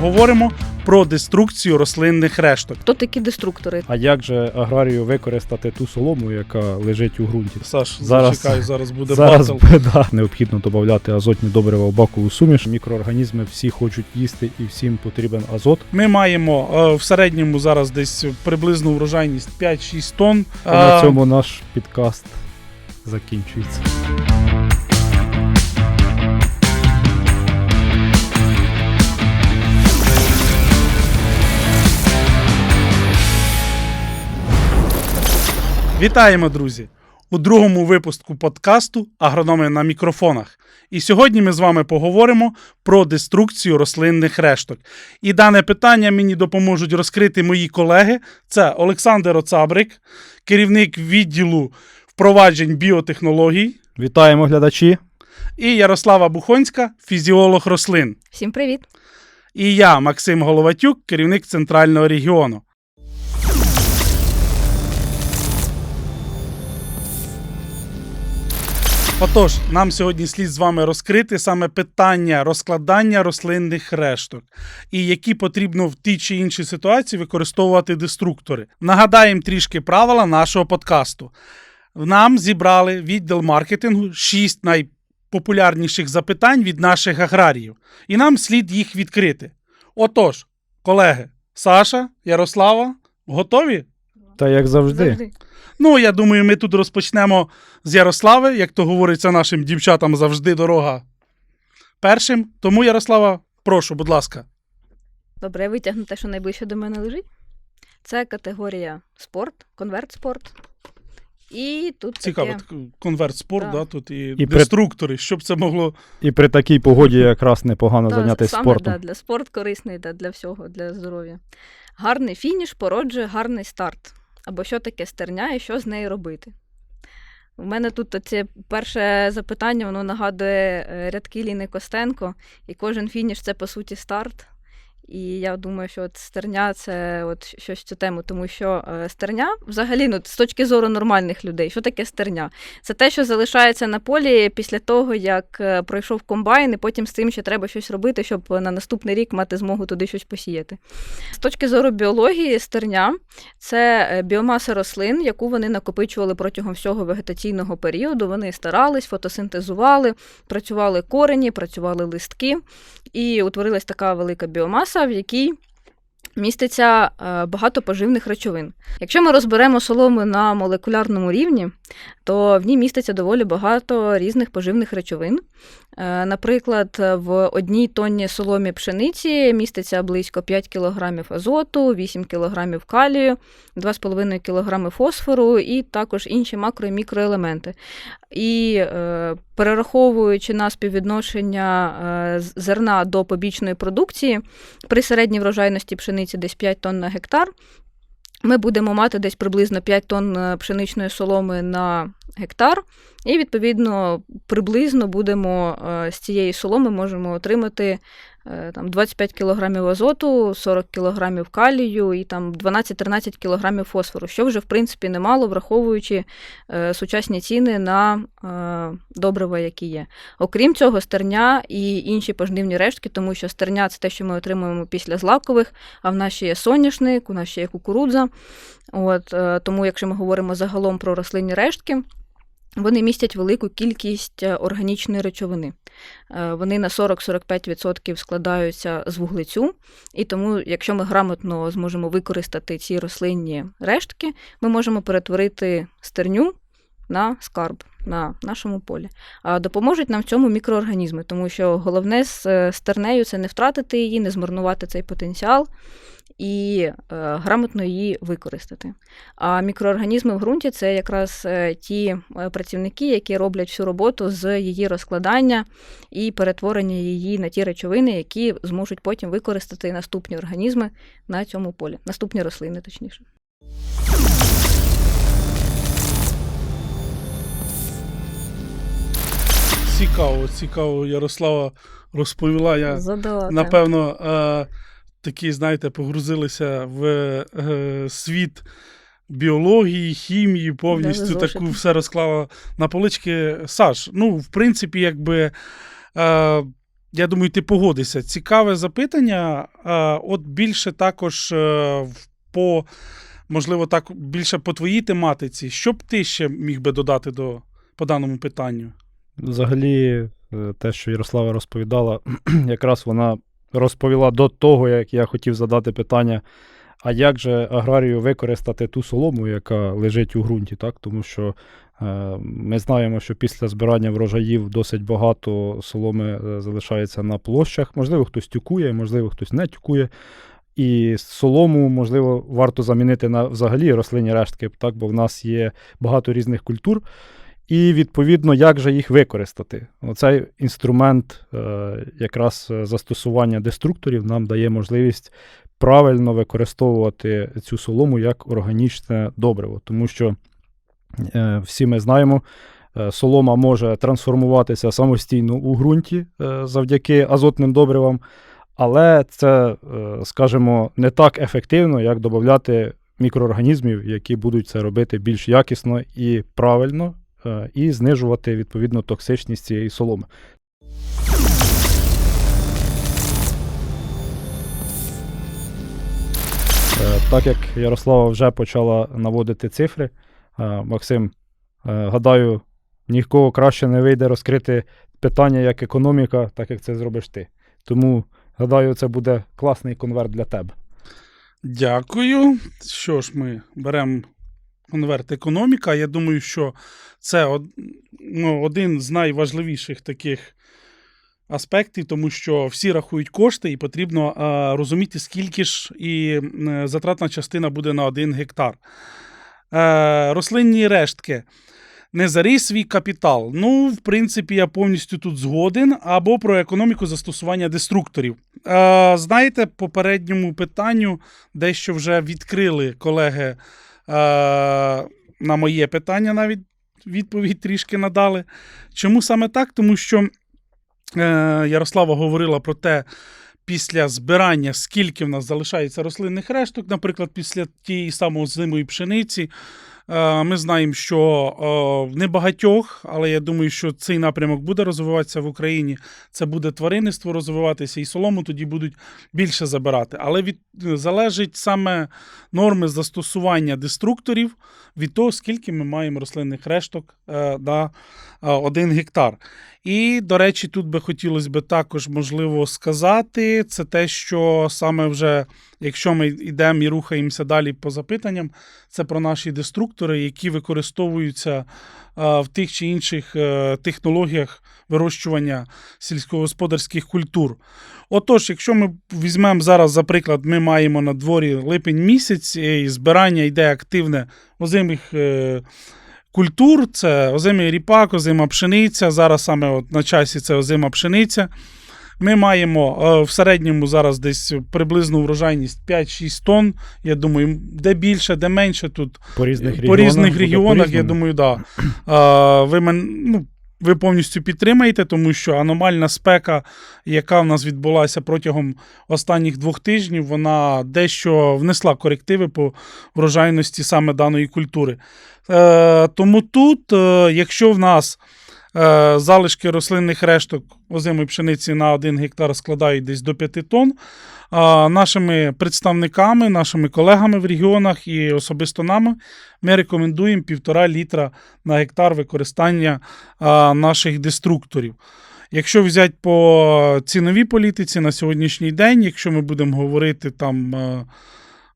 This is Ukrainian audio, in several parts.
поговоримо про деструкцію рослинних решток. Хто такі деструктори? А як же аграрію використати ту солому, яка лежить у ґрунті? Саш, Зараз- зачекай, зараз буде Зараз батл. да. необхідно додати азотні добрива в бакову суміш. Мікроорганізми всі хочуть їсти і всім потрібен азот. Ми маємо е, в середньому зараз десь приблизну врожайність 5-6 тонн. А на Е, цьому наш підкаст закінчується. Вітаємо, друзі! У другому випуску подкасту Агрономи на мікрофонах. І сьогодні ми з вами поговоримо про деструкцію рослинних решток. І дане питання мені допоможуть розкрити мої колеги. Це Олександр Оцабрик, керівник відділу впроваджень біотехнологій, Вітаємо глядачі. і Ярослава Бухонська, фізіолог рослин. Всім привіт! І я, Максим Головатюк, керівник центрального регіону. Отож, нам сьогодні слід з вами розкрити саме питання розкладання рослинних решток і які потрібно в тій чи іншій ситуації використовувати деструктори. Нагадаємо трішки правила нашого подкасту. Нам зібрали відділ маркетингу 6 найпопулярніших запитань від наших аграріїв, і нам слід їх відкрити. Отож, колеги, Саша, Ярослава, готові? Та як завжди. Ну, я думаю, ми тут розпочнемо з Ярослави, як то говориться нашим дівчатам завжди дорога першим. Тому, Ярослава, прошу, будь ласка. Добре, я витягну те, що найближче до мене лежить. Це категорія спорт, конверт спорт. І тут Цікаво, таке... конверт спорт, Так. да, тут і, І при- деструктори. Що б це могло. І при такій погоді якраз непогано зайнятися саме, спортом. Да, для спорт корисний, да, для всього, для здоров'я. Гарний фініш породжує гарний старт. Або що таке стерня і що з нею робити? У мене тут це перше запитання, воно нагадує е, рядки Ліни Костенко, і кожен фініш це по суті старт. І я думаю, що от стерня це от щось цю тему, тому що е, стерня, взагалі, ну, з точки зору нормальних людей, що таке стерня? Це те, що залишається на полі після того, як е, пройшов комбайн, і потім з цим ще треба щось робити, щоб на наступний рік мати змогу туди щось посіяти. З точки зору біології, стерня це е, біомаса рослин, яку вони накопичували протягом всього вегетаційного періоду. Вони старались, фотосинтезували, працювали корені, працювали листки, і утворилась така велика біомаса, в якій міститься е, багато поживних речовин. Якщо ми розберемо солому на молекулярному рівні, то в ній міститься доволі багато різних поживних речовин. Е, Наприклад, в одній тонні соломі пшениці міститься близько 5 кг азоту, 8 кг калію, 2,5 кг фосфору і також інші макро і мікроелементи. І е, перераховуючи на співвідношення е, зерна до побічної продукції, при середній врожайності пшениці десь 5 тонн на гектар, ми будемо мати десь приблизно 5 тонн е, пшеничної соломи на гектар, і відповідно приблизно будемо е, з цієї соломи можемо отримати там 25 кг азоту, 40 кг калію і там 12-13 кг фосфору, що вже в принципі немало, враховуючи е, сучасні ціни на е, добрива, які є. Окрім цього, стерня і інші пожнивні рештки, тому що стерня це те, що ми отримуємо після злакових, а в нас ще є соняшник, у нас ще є кукурудза. От, е, тому, якщо ми говоримо загалом про рослинні рештки, вони містять велику кількість е, органічної речовини. Е, Вони на 40-45% складаються з вуглецю, і тому, якщо ми грамотно зможемо використати ці рослинні рештки, ми можемо перетворити стерню на скарб на нашому полі. А допоможуть нам в цьому мікроорганізми, тому що головне з е, стернею це не втратити її, не змарнувати цей потенціал і е, грамотно її використати. А мікроорганізми в ґрунті це якраз е, ті е, працівники, які роблять всю роботу з її розкладання і перетворення її на ті речовини, які зможуть потім використати наступні організми на цьому полі, наступні рослини, точніше. Цікаво, цікаво, Ярослава розповіла. Я Задала напевно, такі, знаєте, погрузилися в е, світ біології, хімії, повністю зошити. таку все розклала на полички. Саш, ну, в принципі, якби. Е, Я думаю, ти погодишся. Цікаве запитання. Е, От більше також е, по, можливо, так, більше по твоїй тематиці. Що б ти ще міг би додати до, по даному питанню? Взагалі, е, те, що Ярослава розповідала, якраз вона розповіла до того, як я хотів задати питання, а як же аграрію використати ту солому, яка лежить у ґрунті, так? Тому що е, ми знаємо, що після збирання врожаїв досить багато соломи е, залишається на площах. Можливо, хтось тюкує, можливо, хтось не тюкує. І солому, можливо, варто замінити на взагалі рослинні рештки, так, бо в нас є багато різних культур. І відповідно, як же їх використати? Оцей інструмент, е, якраз е, застосування деструкторів, нам дає можливість правильно використовувати цю солому як органічне добриво, тому що е, всі ми знаємо. Солома може трансформуватися самостійно у ґрунті завдяки азотним добривам, але це, скажімо, не так ефективно, як додати мікроорганізмів, які будуть це робити більш якісно і правильно, і знижувати відповідно токсичність цієї соломи. Е, Так як Ярослава вже почала наводити цифри, е, Максим, е, гадаю, нікого краще не вийде розкрити питання як економіка, так як це зробиш ти. Тому гадаю, це буде класний конверт для тебе. Дякую. Що ж, ми беремо конверт економіка. Я думаю, що це ну, один з найважливіших таких аспектів, тому що всі рахують кошти, і потрібно е, розуміти, скільки ж і затратна частина буде на один гектар. Е, рослинні рештки. Не заріс свій капітал. Ну, в принципі, я повністю тут згоден. Або про економіку застосування деструкторів. Е, знаєте, попередньому питанню дещо вже відкрили колеги на моє питання, навіть відповідь трішки надали. Чому саме так? Тому що е, Ярослава говорила про те, після збирання, скільки в нас залишається рослинних решток, наприклад, після тієї самої зимої пшениці. Е, Ми знаємо, що е, в небагатьох, але я думаю, що цей напрямок буде розвиватися в Україні. Це буде тваринництво розвиватися, і солому тоді будуть більше забирати. Але від залежить саме норми застосування деструкторів від того, скільки ми маємо рослинних решток на е, один гектар. І, до речі, тут би хотілося б також можливо сказати, це те, що саме вже, якщо ми йдемо і рухаємося далі по запитанням, це про наші деструктори, які використовуються е, в тих чи інших е, технологіях вирощування сільськогосподарських культур. Отож, якщо ми візьмемо зараз, за приклад, ми маємо на дворі липень місяць, і збирання йде активне озимих е, культур, це озимий ріпак, озима пшениця. Зараз саме от на часі це озима пшениця. Ми маємо е, в середньому зараз десь приблизну врожайність 5-6 тонн. Я думаю, де більше, де менше тут По різних по регіонах. різних регіонах, я думаю, да. Ви, мен, ну, ви повністю підтримаєте, тому що аномальна спека, яка в нас відбулася протягом останніх двох тижнів, вона дещо внесла корективи по врожайності саме даної культури. Е, тому тут, е, якщо в нас е, залишки рослинних решток озимої пшениці на 1 гектар складають десь до 5 тонн, нашими представниками, нашими колегами в регіонах і особисто нами ми рекомендуємо півтора літра на гектар використання наших деструкторів. Якщо взяти по ціновій політиці на сьогоднішній день, якщо ми будемо говорити там е,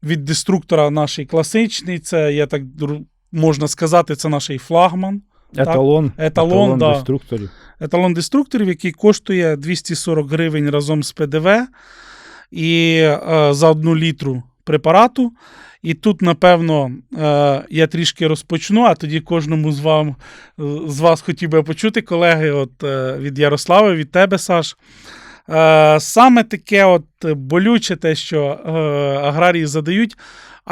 від деструктора нашій класичний, це я так можна сказати, це наш флагман. Еталон, Еталон, да. деструкторів. Еталон деструкторів, який коштує 240 гривень разом з ПДВ і е, за одну літру препарату. І тут, напевно, е, я трішки розпочну, а тоді кожному з, вам, з вас хотів би почути, колеги, от, е, від Ярослави, від тебе, Саш. Е, саме таке от болюче те, що е, аграрії задають.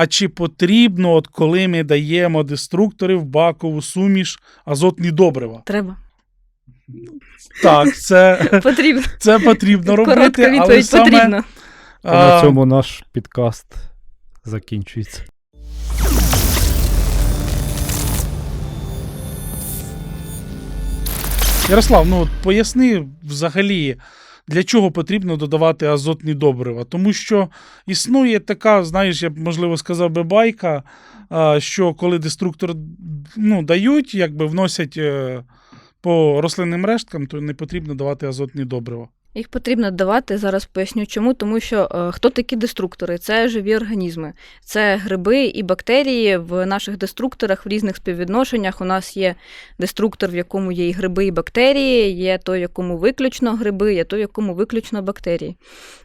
А чи потрібно, от коли ми даємо деструктори в бакову суміш, азотні добрива? Треба. Так, це, Потрібно. це потрібно робити. Коротка але саме, потрібно. А на цьому наш підкаст закінчується. Ярослав, ну от поясни взагалі для чого потрібно додавати азотні добрива? Тому що існує така, знаєш, я б можливо сказав би байка, що коли деструктор ну, дають, якби вносять е, по рослинним решткам, то не потрібно давати азотні добрива. Їх потрібно давати, зараз поясню чому, тому що е, хто такі деструктори? Це живі організми, це гриби і бактерії в наших деструкторах в різних співвідношеннях. У нас є деструктор, в якому є і гриби, і бактерії, є той, якому виключно гриби, є той, в якому виключно бактерії.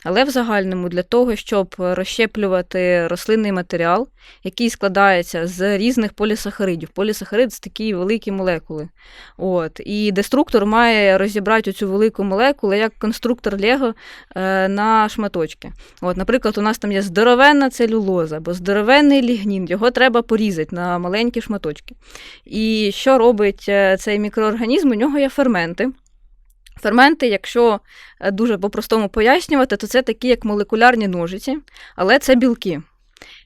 Але в загальному для того, щоб розщеплювати рослинний матеріал, який складається з різних полісахаридів. Полісахарид це такі великі молекули. От. І деструктор має розібрати цю велику молекулу як конструктор Лего е, на шматочки. От, наприклад, у нас там є здоровенна целюлоза або здоровенний лігнін, його треба порізати на маленькі шматочки. І що робить е, цей мікроорганізм? У нього є ферменти. Ферменти, якщо е, дуже по-простому пояснювати, то це такі як молекулярні ножиці, але це білки.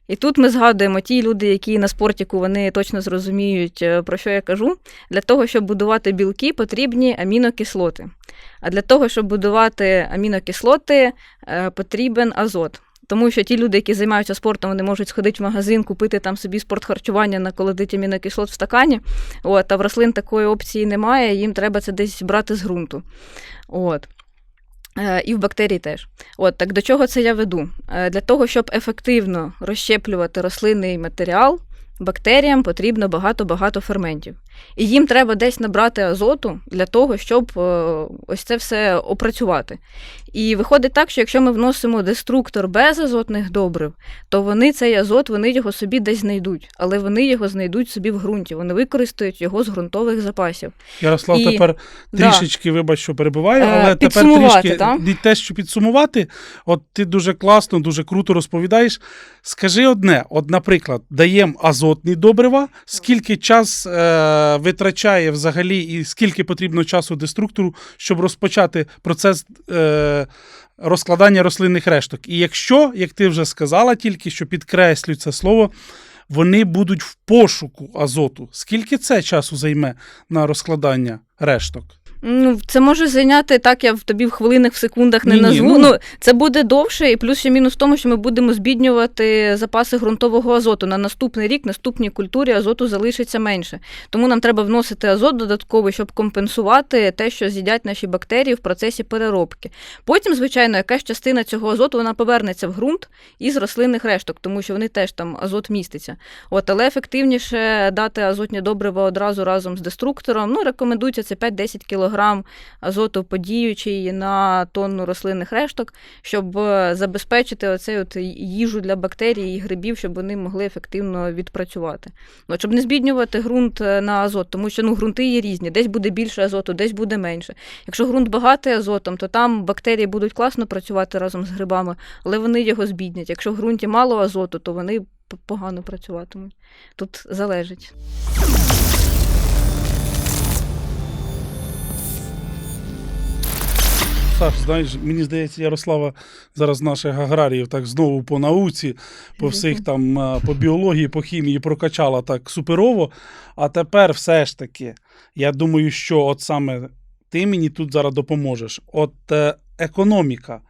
І тут ми згадуємо ті люди, які на спортіку вони точно зрозуміють, е, про що я кажу. Для того, щоб будувати білки, потрібні амінокислоти. А для того, щоб будувати амінокислоти, е, потрібен азот. Тому що ті люди, які займаються спортом, вони можуть сходити в магазин, купити там собі спортхарчування, наколодити амінокислот в стакані. От, а в рослин такої опції немає, їм треба це десь брати з ґрунту. От. Е, І в бактерій теж. От так до чого це я веду? Е, Для того, щоб ефективно розщеплювати рослинний матеріал, бактеріям потрібно багато-багато ферментів. І їм треба десь набрати азоту для того, щоб е, ось це все опрацювати. І виходить так, що якщо ми вносимо деструктор без азотних добрив, то вони цей азот, вони його собі десь знайдуть, але вони його знайдуть собі в ґрунті. Вони використають його з ґрунтових запасів. Ярослав, І- тепер Да. трішечки, вибач, що перебиваю, Е, але тепер трішки та? те, що підсумувати. От ти дуже класно, дуже круто розповідаєш. Скажи одне: от, наприклад, даємо азотні добрива, скільки час е, витрачає взагалі, і скільки потрібно часу деструктору, щоб розпочати процес е, розкладання рослинних решток. І якщо, як ти вже сказала, тільки що підкреслю це слово. Вони будуть в пошуку азоту. Скільки це часу займе на розкладання решток? Ну, це може зайняти так, я в тобі в хвилинах, в секундах не Ні-ні, назву. ну- Ну, це буде довше, і плюс ще мінус в тому, що ми будемо збіднювати запаси ґрунтового азоту. На наступний рік, наступній культурі азоту залишиться менше. Тому нам треба вносити азот додатковий, щоб компенсувати те, що з'їдять наші бактерії в процесі переробки. Потім, звичайно, якась частина цього азоту вона повернеться в ґрунт із рослинних решток, тому що вони теж там азот міститься. От, але ефективніше дати азотні добрива одразу разом з деструктором. Ну, рекомендується це 5-10 кг азоту подіючий на тонну рослинних решток, щоб е, забезпечити оцей от їжу для бактерій і грибів, щоб вони могли ефективно відпрацювати. От, щоб не збіднювати ґрунт е, на азот, тому що ну, ґрунти є різні, десь буде більше азоту, десь буде менше. Якщо ґрунт багатий азотом, то там бактерії будуть класно працювати разом з грибами, але вони його збіднять. Якщо в ґрунті мало азоту, то вони погано працюватимуть. Тут залежить. Саш, знаєш, мені здається, Ярослава зараз наших аграріїв так знову по науці, по всіх там е, по біології, по хімії прокачала так суперово. А тепер все ж таки, я думаю, що от саме ти мені тут зараз допоможеш. От е, економіка.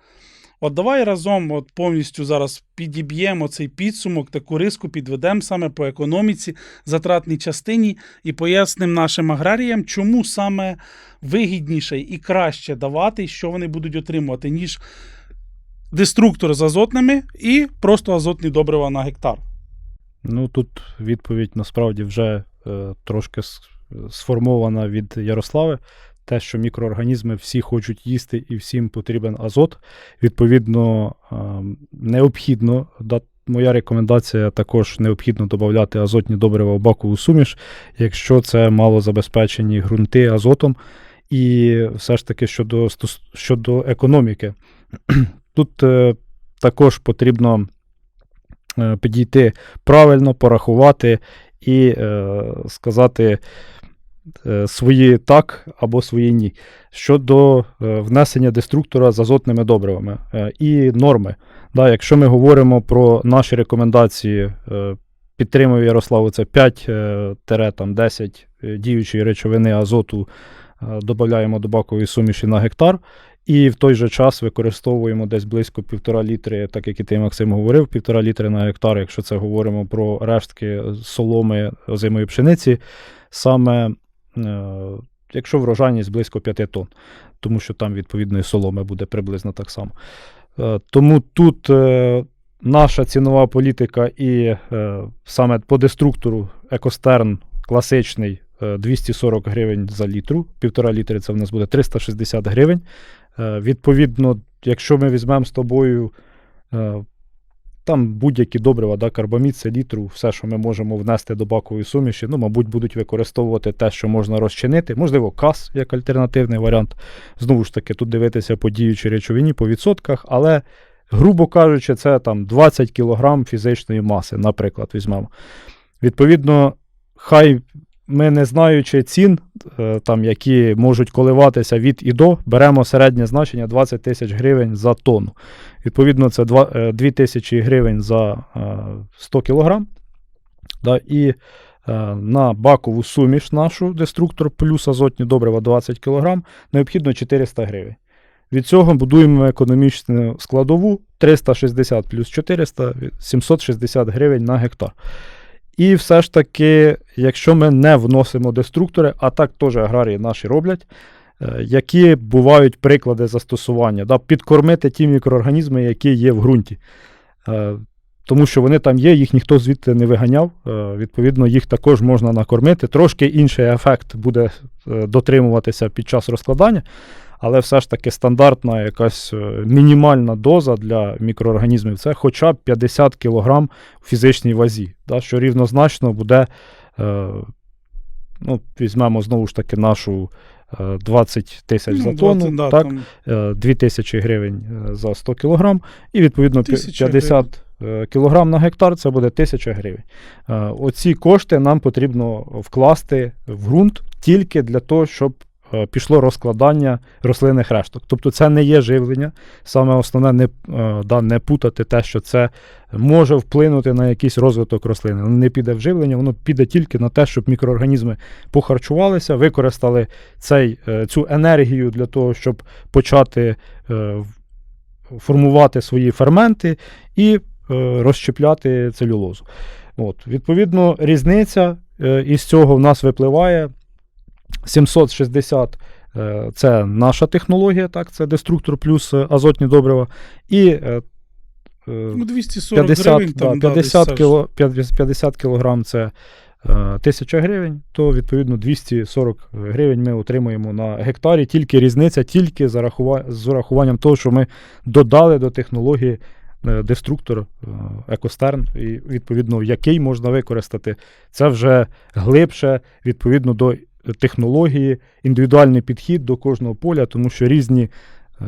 От давай разом от повністю зараз підіб'ємо цей підсумок, таку риску підведемо саме по економіці, затратній частині і пояснимо нашим аграріям, чому саме вигідніше і краще давати, що вони будуть отримувати, ніж деструктор з азотними і просто азотні добрива на гектар. Ну тут відповідь насправді вже е, трошки сформована від Ярослави. Те, що мікроорганізми всі хочуть їсти і всім потрібен азот. Відповідно, необхідно, моя рекомендація також необхідно додати азотні добрива в бакову суміш, якщо це мало забезпечені ґрунти азотом. І все ж таки щодо, щодо економіки. Тут е, також потрібно е, підійти правильно, порахувати і е, сказати е, свої так або свої ні. Щодо е, внесення деструктора з азотними добривами е, і норми. Да, якщо ми говоримо про наші рекомендації, підтримую Ярославу, це 5-10 діючої речовини азоту додаємо до бакової суміші на гектар. І в той же час використовуємо десь близько півтора літри, так як і ти, Максим, говорив, півтора літри на гектар, якщо це говоримо про рештки соломи озимої пшениці, саме якщо врожайність близько 5 тонн, тому що там відповідної соломи буде приблизно так само. Е, тому тут е, наша цінова політика і е, саме по деструктору екостерн класичний е, 240 гривень за літру, півтора літри це в нас буде 360 гривень. Е, Відповідно, якщо ми візьмемо з тобою е, там будь-які добрива, да, карбамід, селітру, все, що ми можемо внести до бакової суміші, ну, мабуть, будуть використовувати те, що можна розчинити. Можливо, кас як альтернативний варіант. Знову ж таки, тут дивитися по діючій речовині, по відсотках, але, грубо кажучи, це там 20 кг фізичної маси, наприклад, візьмемо. Відповідно, хай ми не знаючи цін, е, там, які можуть коливатися від і до, беремо середнє значення 20 тисяч гривень за тонну. Відповідно, це 2 тисячі гривень за е, 100 кг. Да, і е, на бакову суміш нашу деструктор плюс азотні добрива 20 кг необхідно 400 гривень. Від цього будуємо економічну складову 360 плюс 400 760 гривень на гектар. І все ж таки, якщо ми не вносимо деструктори, а так теж аграрії наші роблять, е, які бувають приклади застосування, да, підкормити ті мікроорганізми, які є в ґрунті. Е, Тому що вони там є, їх ніхто звідти не виганяв. е, Відповідно, їх також можна накормити. Трошки інший ефект буде дотримуватися під час розкладання, але все ж таки стандартна якась е, мінімальна доза для мікроорганізмів це хоча б 50 кг в фізичній вазі, да, що рівнозначно буде, е, ну, візьмемо знову ж таки нашу е, 20 тисяч за Ну, тонну, 20, да, так, там. Е, 2 тисячі гривень е, за 100 кг, і відповідно 50 е, кг на гектар це буде 1000 гривень. Е, Оці кошти нам потрібно вкласти в ґрунт тільки для того, щоб е, пішло розкладання рослинних решток. Тобто це не є живлення. Саме основне не, е, да, не путати те, що це може вплинути на якийсь розвиток рослини. Воно не піде в живлення, воно піде тільки на те, щоб мікроорганізми похарчувалися, використали цей, е, цю енергію для того, щоб почати е, формувати свої ферменти і е, розщепляти целюлозу. От, відповідно, різниця е, із цього в нас випливає 760 е, це наша технологія, так, це деструктор плюс е, азотні добрива. І е, е, ну, 240 50, гривень, там, да, 50, десь кіло, 50 кілограм це е, 1000 гривень, то відповідно 240 гривень ми отримуємо на гектарі. Тільки різниця, тільки за рахува- з урахуванням того, що ми додали до технології деструктор екостерн, і відповідно який можна використати. Це вже глибше відповідно до технології, індивідуальний підхід до кожного поля, тому що різні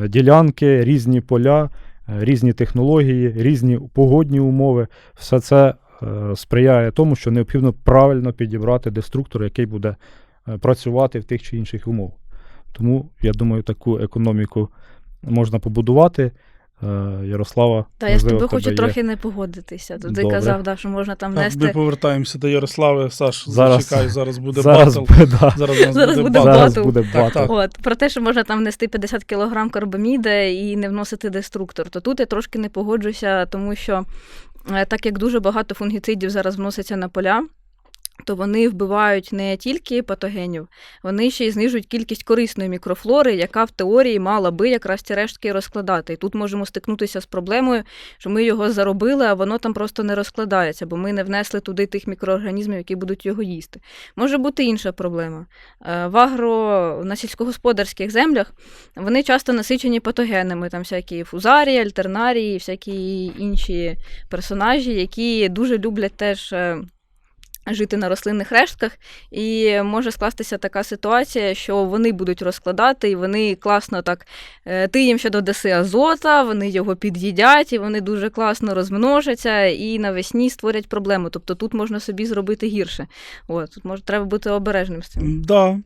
е, ділянки, різні поля, е, різні технології, різні погодні умови, все це е, сприяє тому, що необхідно правильно підібрати деструктор, який буде працювати в тих чи інших умовах. Тому я думаю, таку економіку можна побудувати. Е, Ярослава, Та я з тобою хочу є. трохи не погодитися. Тут ти казав, да, що можна там нести. ми повертаємося до Ярослави. Саш, Зараз- зачекай, зараз буде зараз, батл. буде, да, Зараз, нас Зараз буде буде батл. зараз буде Так, батл. так. От, про те, що можна там нести 50 кг карбаміда і не вносити деструктор, то тут я трошки не погоджуся, тому що е, так як дуже багато фунгіцидів зараз вноситься на поля. То вони вбивають не тільки патогенів, вони ще й знижують кількість корисної мікрофлори, яка в теорії мала би якраз ці рештки розкладати. І тут можемо стикнутися з проблемою, що ми його заробили, а воно там просто не розкладається, бо ми не внесли туди тих мікроорганізмів, які будуть його їсти. Може бути інша проблема. Е, В агро на сільськогосподарських землях вони часто насичені патогенами, там всякі фузарії, альтернарії, всякі інші персонажі, які дуже люблять теж. Жити на рослинних рештках, і може скластися така ситуація, що вони будуть розкладати, і вони класно так. е, Ти їм ще додаси азота, вони його під'їдять, і вони дуже класно розмножаться, і навесні створять проблему. Тобто тут можна собі зробити гірше. От, тут може треба бути обережним з цим. Да.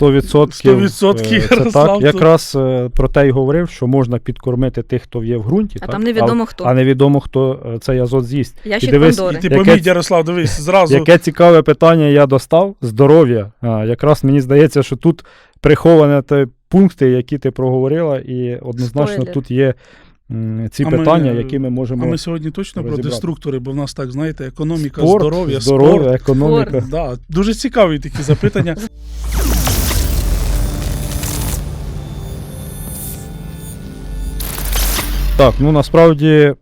100%, 100% е, це Ярослав так. тут. Якраз е, про те й говорив, що можна підкормити тих, хто є в ґрунті. А так? там невідомо хто. А, невідомо, хто е, цей азот з'їсть. Ящик дивись, Пандори. І ти Яке поміть, Ярослав, дивись, зразу. Яке цікаве питання я достав? Здоров'я. А, якраз мені здається, що тут приховані те пункти, які ти проговорила, і однозначно Спойлер. тут є м, ці А ми- питання, які ми можемо. А ми сьогодні точно про розібрати. деструктори, бо в нас так, знаєте, економіка, Спорт, здоров'я, здоров'я, спорт. економіка. Да, дуже цікаві такі запитання. Так, ну насправді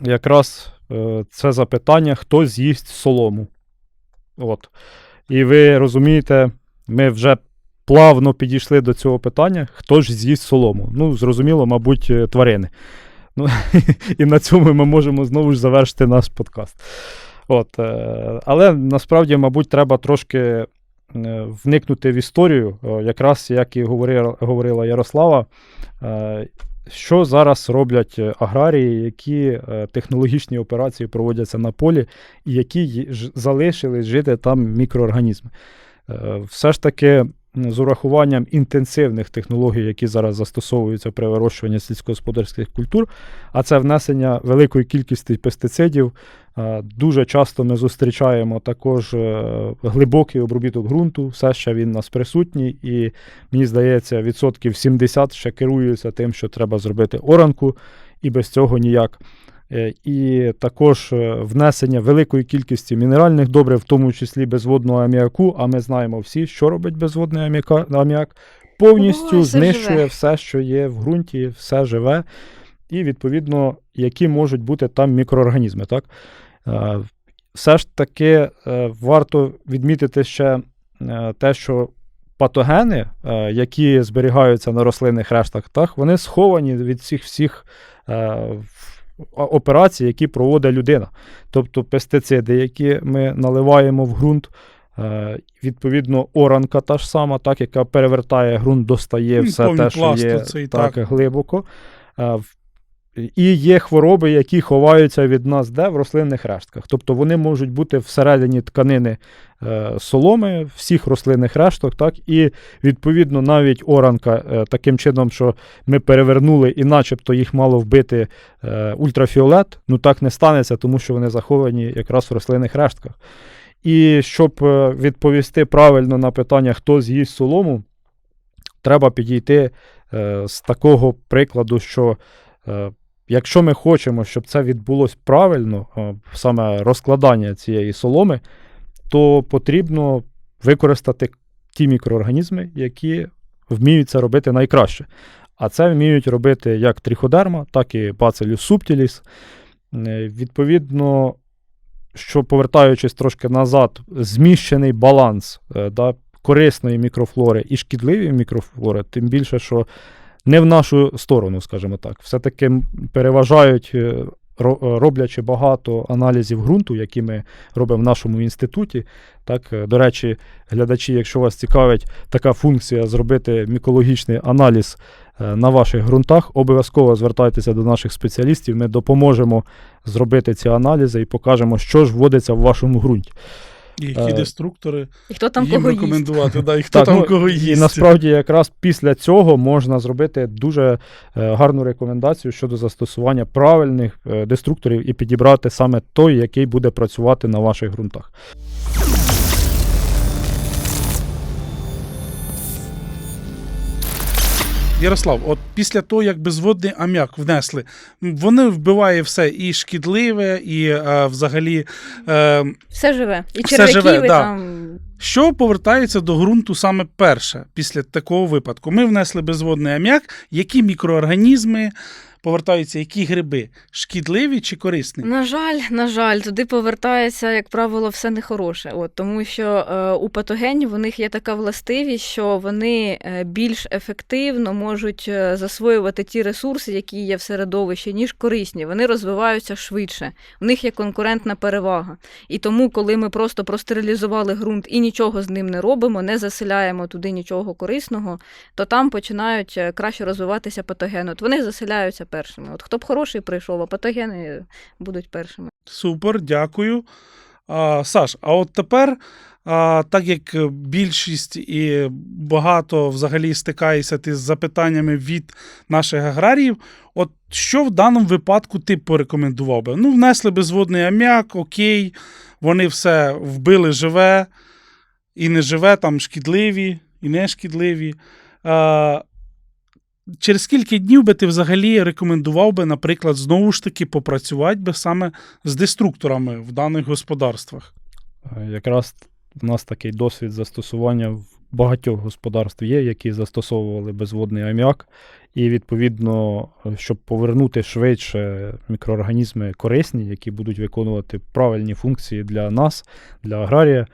якраз е, це запитання, хто з'їсть солому. От. І ви розумієте, ми вже плавно підійшли до цього питання, хто ж з'їсть солому. Ну, зрозуміло, мабуть, е, тварини. Ну, і на цьому ми можемо знову ж завершити наш подкаст. От, е, але насправді, мабуть, треба трошки вникнути в історію, якраз як і говорила Ярослава. Що зараз роблять е, аграрії, які е, технологічні операції проводяться на полі, і які залишились жити там мікроорганізми? Е, Все ж таки, з урахуванням інтенсивних технологій, які зараз застосовуються при вирощуванні сільськогосподарських культур, а це внесення великої кількості пестицидів. Дуже часто ми зустрічаємо також е, глибокий обробіток ґрунту, все ще він у нас присутній, і мені здається, відсотків 70 ще керуються тим, що треба зробити оранку, і без цього ніяк. Е, І також е, внесення великої кількості мінеральних добрив, в тому числі безводного аміаку. А ми знаємо всі, що робить безводний аміак. Повністю Ой, все знищує живе. все, що є в ґрунті, все живе, і відповідно, які можуть бути там мікроорганізми. Так? Е, Все ж таки варто відмітити ще те, що патогени, які зберігаються на рослинних рештах, так, вони сховані від всіх всіх о- операцій, які проводить людина. Тобто пестициди, які ми наливаємо в ґрунт. е, Відповідно, оранка та ж сама, так, яка перевертає ґрунт, достає Ну, все те, що є оцей, так, так. глибоко. Е, в- І є хвороби, які ховаються від нас де в рослинних рештках. Тобто вони можуть бути всередині тканини е, соломи, всіх рослинних решток, так, і відповідно навіть оранка е, таким чином, що ми перевернули і начебто їх мало вбити е, ультрафіолет, ну так не станеться, тому що вони заховані якраз в рослинних рештках. І щоб е, відповісти правильно на питання, хто з'їсть солому, треба підійти е, з такого прикладу, що е, якщо ми хочемо, щоб це відбулося правильно, саме розкладання цієї соломи, то потрібно використати ті мікроорганізми, які вміють це робити найкраще. А це вміють робити як тріходерма, так і subtilis. Е, Відповідно, що повертаючись трошки назад, зміщений баланс е, да, корисної мікрофлори і шкідливої мікрофлори, тим більше, що не в нашу сторону, скажімо так. Все-таки переважають, е, е, роблячи багато аналізів ґрунту, які ми робимо в нашому інституті. Так, е, до речі, глядачі, якщо вас цікавить така функція зробити мікологічний аналіз на ваших ґрунтах, обов'язково звертайтеся до наших спеціалістів. Ми допоможемо зробити ці аналізи і покажемо, що ж вводиться в вашому ґрунті. І які Е, деструктори І хто там їм кого їсть? рекомендувати, да, і хто Так, там ну, кого їсть. І насправді якраз після цього можна зробити дуже е, гарну рекомендацію щодо застосування правильних е, деструкторів і підібрати саме той, який буде працювати на ваших ґрунтах. Ярослав, от після того, як безводний аміак внесли, вони вбиває все і шкідливе, і е, взагалі. Е, Все живе. І Все живе, да. там. що повертається до ґрунту саме перше після такого випадку? Ми внесли безводний аміак, які мікроорганізми повертаються, які гриби? Шкідливі чи корисні? На жаль, на жаль, туди повертається, як правило, все нехороше. От, тому що е, у патогенів у них є така властивість, що вони е, більш ефективно можуть е, засвоювати ті ресурси, які є в середовищі, ніж корисні. Вони розвиваються швидше. У них є конкурентна перевага. І тому, коли ми просто простерилізували ґрунт і нічого з ним не робимо, не заселяємо туди нічого корисного, то там починають е, краще розвиватися патогени. От вони заселяються першими. От хто б хороший прийшов, а патогени будуть першими. Супер, дякую. А, Саш, а от тепер, а, так як більшість і багато взагалі стикаєшся ти з запитаннями від наших аграріїв, от що в даному випадку ти порекомендував би? Ну, внесли безводний аміак, окей, вони все вбили живе і не живе, там шкідливі і не шкідливі. А, через скільки днів би ти взагалі рекомендував би, наприклад, знову ж таки попрацювати би саме з деструкторами в даних господарствах? Е, Якраз в нас такий досвід застосування в багатьох господарств є, які застосовували безводний аміак. І відповідно, е, щоб повернути швидше мікроорганізми корисні, які будуть виконувати правильні функції для нас, для аграрія,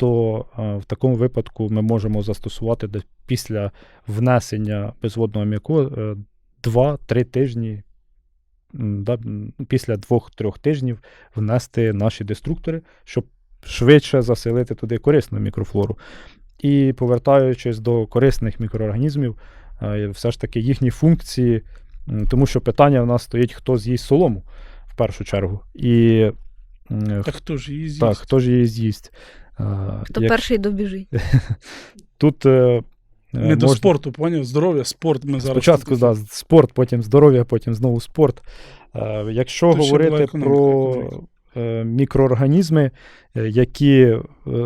то е, в такому випадку ми можемо застосувати після внесення безводного е, 2-3 тижні. м, Да, м, після 2-3 тижнів внести наші деструктори, щоб швидше заселити туди корисну мікрофлору. І повертаючись до корисних мікроорганізмів, е, все ж таки їхні функції, тому що питання в нас стоїть, хто з'їсть солому в першу чергу. І м, Так хто ж її з'їсть? так, хто ж її з'їсть? Е, Хто як- перший добіжить? Тут е, Не до спорту, поняв? Здоров'я, спорт. Ми зараз Спочатку да, спорт, потім здоров'я, потім знову спорт. Е, Якщо Тут говорити про е, мікроорганізми, е, які е,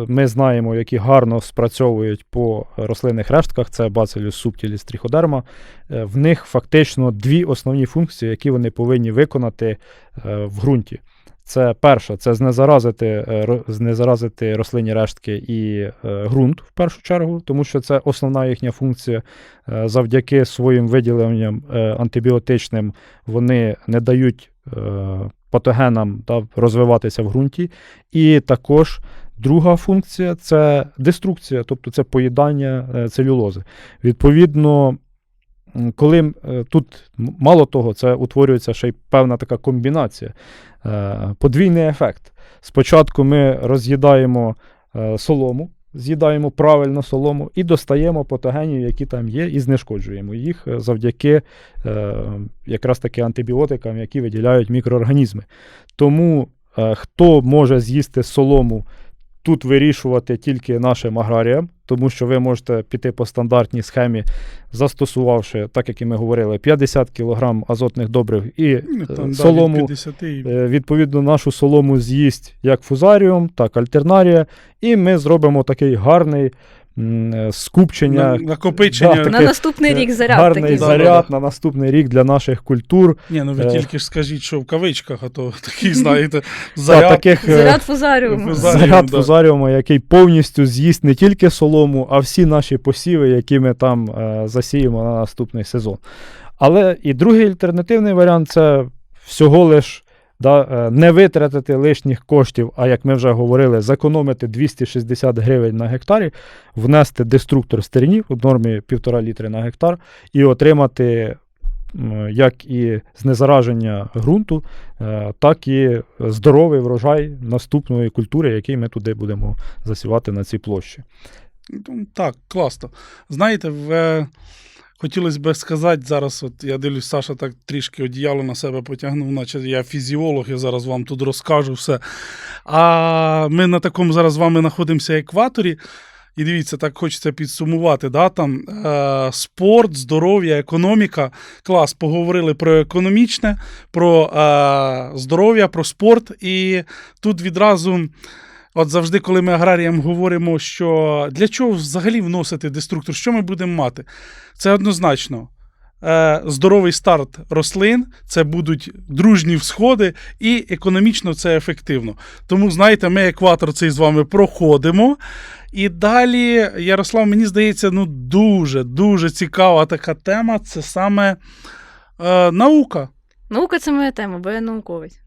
ми знаємо, які гарно спрацьовують по рослинних рештках, це Bacillus subtilis trichoderma, е, в них фактично дві основні функції, які вони повинні виконати е, в ґрунті. Це перше, це знезаразити, е, знезаразити рослинні рештки і е, ґрунт в першу чергу, тому що це основна їхня функція. Е, Завдяки своїм виділенням антибіотичним вони не дають патогенам та, розвиватися в ґрунті. І також друга функція це деструкція, тобто це поїдання целюлози. Відповідно, коли е, тут мало того, це утворюється ще й певна така комбінація, е, подвійний ефект. Спочатку ми роз'їдаємо е, солому, з'їдаємо правильно солому і достаємо патогенів, які там є, і знешкоджуємо їх завдяки якраз таки антибіотикам, які виділяють мікроорганізми. Тому хто може з'їсти солому, тут вирішувати тільки нашим аграріям, тому що ви можете піти по стандартній схемі, застосувавши, так як і ми говорили, 50 кг азотних добрив і Ну, е, там, да, солому. від 50 і... Е, Відповідно, нашу солому з'їсть як фузаріум, так альтернарія, і ми зробимо такий гарний е, скупчення. на- накопичення. Да. На наступний рік заряд гарний такий. Да, заряд да, на наступний рік для наших культур. Ні, ну ви Е. тільки ж скажіть, що в кавичках, а то такий, знаєте, заряд. таких, е, Заряд фузаріуму. Заряд Фузаріум, да. фузаріума, який повністю з'їсть не тільки солому, а всі наші посіви, які ми там е, засіємо на наступний сезон. Але і другий альтернативний варіант це всього лиш да, е, не витратити лишніх коштів, а як ми вже говорили, зекономити 260 гривень на гектарі, внести деструктор стернів у нормі 1,5 літри на гектар і отримати. Як і знезараження ґрунту, е, так і здоровий врожай наступної культури, який ми туди будемо засівати на цій площі. Ну, Так, класно. Знаєте, в, е, хотілося б сказати зараз, от я дивлюсь, Саша так трішки одіяло на себе потягнув, наче я фізіолог, я зараз вам тут розкажу все. А ми на такому зараз з вами знаходимося екваторі. І дивіться, так хочеться підсумувати. Да? Там, е, спорт, здоров'я, економіка. Клас, поговорили про економічне, про е, здоров'я, про спорт. І тут відразу От завжди, коли ми аграріям говоримо, що для чого взагалі вносити деструктор, що ми будемо мати? Це однозначно. Е, здоровий старт рослин, це будуть дружні всходи, і економічно це ефективно. Тому, знаєте, ми екватор цей з вами проходимо. І далі, Ярослав, мені здається, ну дуже, дуже цікава така тема це саме е, наука. Наука це моя тема, бо я науковець.